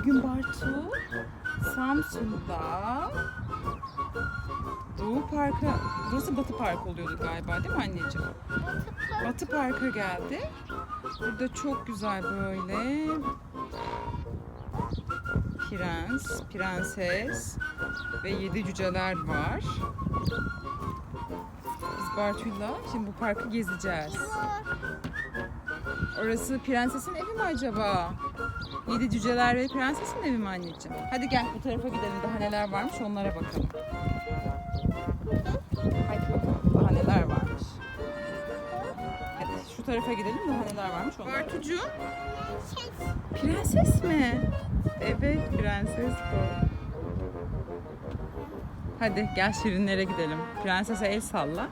Bugün Bartu Samsun'da Doğu Parkı, burası Batı Park oluyordu galiba değil mi anneciğim? Batı Park'a geldi. Burada çok güzel böyle prens, prenses ve yedi cüceler var. Biz Bartu'yla şimdi bu parkı gezeceğiz. Orası prensesin evi mi acaba? Yedi cüceler ve prensesin evi mi anneciğim? Hadi gel bu tarafa gidelim daha neler varmış onlara bakalım. Hadi bakalım daha neler varmış. Hadi şu tarafa gidelim daha neler varmış onlara. Bartucuğum prenses mi? Evet prenses bu. Hadi gel şirinlere gidelim. Prensese el salla.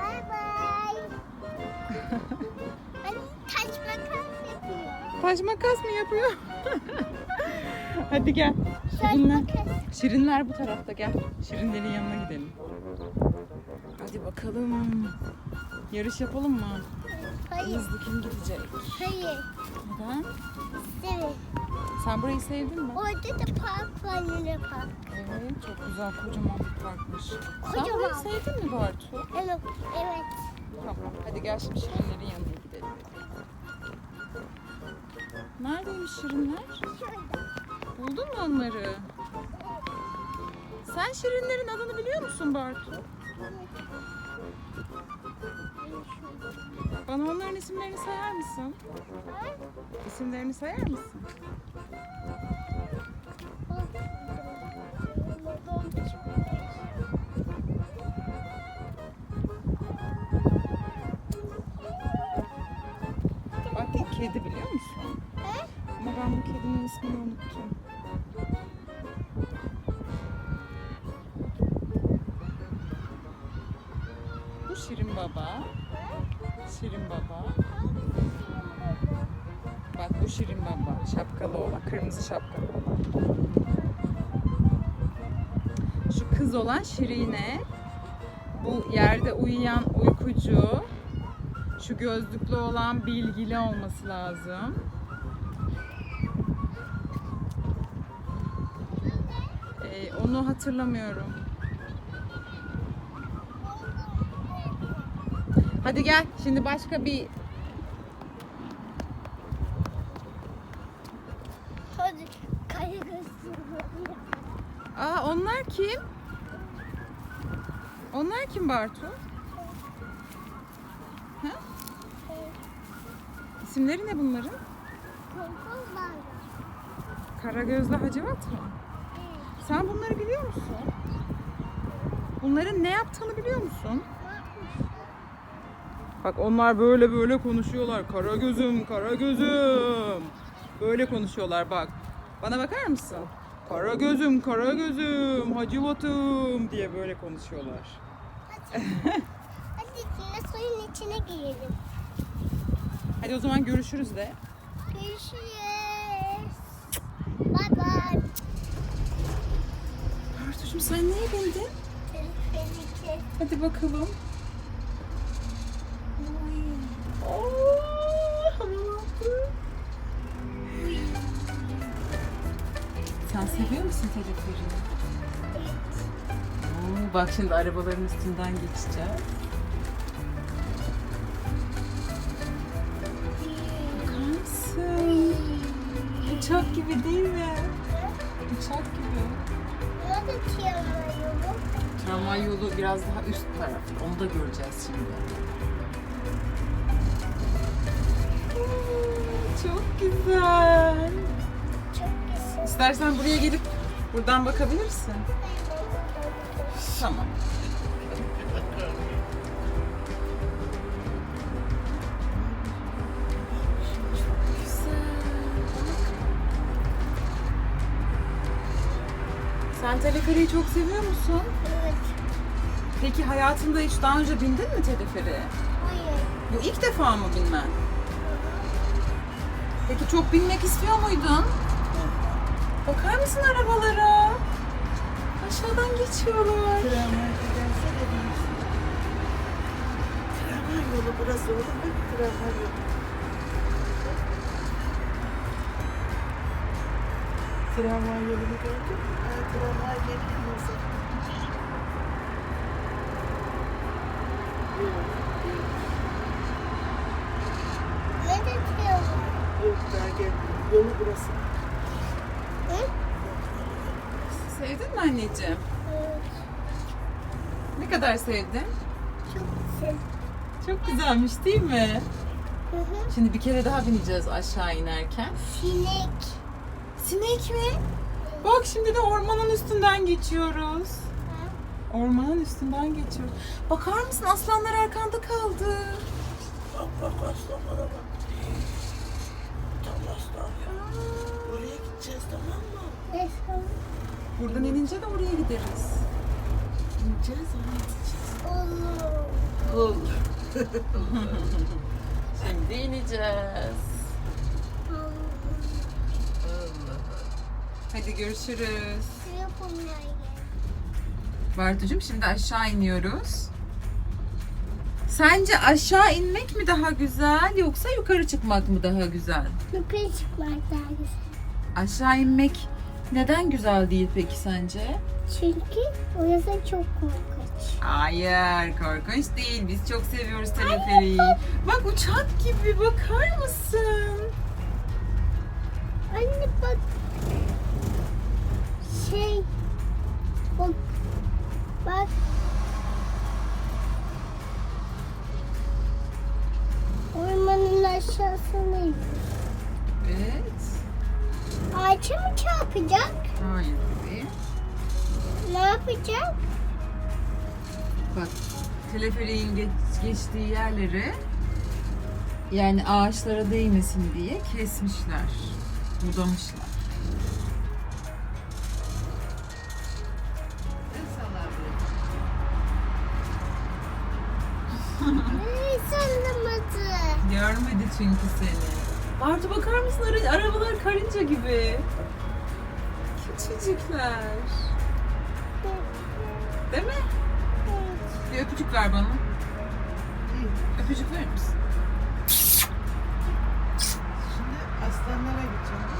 Bay bay. Taş makas mı yapıyor? Hadi gel. Şirinler. Şirinler bu tarafta gel. Şirinlerin yanına gidelim. Hadi bakalım. Yarış yapalım mı? Hayır. Hızlı kim gidecek? Hayır. Neden? Evet. Sen burayı sevdin mi? Orada da park var yine park. Evet, çok güzel kocaman bir parkmış. Sen Kocaman. burayı sevdin mi Bartu? Evet. Evet. Tamam. Hadi gel şimdi Şirinlerin yanına gidelim. Neredeymiş Şirinler? Buldun mu onları? Sen Şirinlerin adını biliyor musun Bartu? Bana onların isimlerini sayar mısın? İsimlerini sayar mısın? Unuttum. Bu Şirin Baba. Şirin Baba. Bak bu Şirin Baba. Şapkalı olan. Kırmızı şapkalı olan. Şu kız olan Şirine. Bu yerde uyuyan uykucu. Şu gözlüklü olan bilgili olması lazım. Ee, onu hatırlamıyorum. Hadi gel. Şimdi başka bir Hadi kaya. Aa onlar kim? Onlar kim Bartu? Ha? İsimleri ne bunların? Karagözlü Hacivat mı? Sen bunları biliyor musun? Bunların ne yaptığını biliyor musun? Bak onlar böyle böyle konuşuyorlar. Kara gözüm, kara gözüm. Böyle konuşuyorlar bak. Bana bakar mısın? Kara gözüm, kara gözüm, Hacivat'ım diye böyle konuşuyorlar. Hadi yine suyun içine girelim. Hadi o zaman görüşürüz de. Tehlike. Hadi bakalım. Sen seviyor musun teleferi? Oo, bak şimdi arabaların üstünden geçeceğiz. Uçak gibi değil mi? Uçak gibi. Nerede tiyatro yolu? Tramvay yolu biraz daha üst tarafta. Onu da göreceğiz şimdi. Çok güzel. Çok güzel. İstersen buraya gelip buradan bakabilirsin. Tamam. Teleferiği çok seviyor musun? Evet. Peki hayatında hiç daha önce bindin mi teleferiğe? Hayır. Bu ilk defa mı binmen? Peki çok binmek istiyor muydun? Bakar mısın arabalara? Aşağıdan geçiyorlar. Tramvay yolu burası olur mu? Tramvay yolu. Tramvay yolunu gördün mü? Tramvay geliyor Musa. Nerede tiyama? Yok daha gelmiyor. Yolu burası. Hı? Sevdin mi anneciğim? Evet. Ne kadar sevdin? Çok güzel. Çok güzelmiş değil mi? Hı hı. Şimdi bir kere daha bineceğiz aşağı inerken. Sinek. Sinek mi? Bak şimdi de ormanın üstünden geçiyoruz. Ormanın üstünden geçiyoruz. Bakar mısın aslanlar arkanda kaldı. Bak bak aslanlara bak. Tam aslan ya. Oraya gideceğiz tamam mı? Nasıl? Buradan inince de oraya gideriz. İneceğiz oraya gideceğiz. Olur. Olur. Şimdi ineceğiz. Allah. Hadi görüşürüz. Gel. Bartucuğum şimdi aşağı iniyoruz. Sence aşağı inmek mi daha güzel yoksa yukarı çıkmak mı daha güzel? Yukarı çıkmak daha güzel. Aşağı inmek neden güzel değil peki sence? Çünkü orası çok korkunç. Hayır, korkunç değil. Biz çok seviyoruz teleferiği. Bak uçak gibi bakar mısın? Anne bak. Şey. Bak. Bak. Ormanın aşağısına iniyor. Evet. Ağaça mı çarpacak? Hayır. Ne yapacak? Bak teleferiğin geç- geçtiği yerleri yani ağaçlara değmesin diye kesmişler. Sallamadı. Görmedi çünkü seni. Bartu bakar mısın Ara- arabalar karınca gibi. Küçücükler. Değil mi? Bir öpücük ver bana. Öpücük verir misin? Aslanlara gideceğim.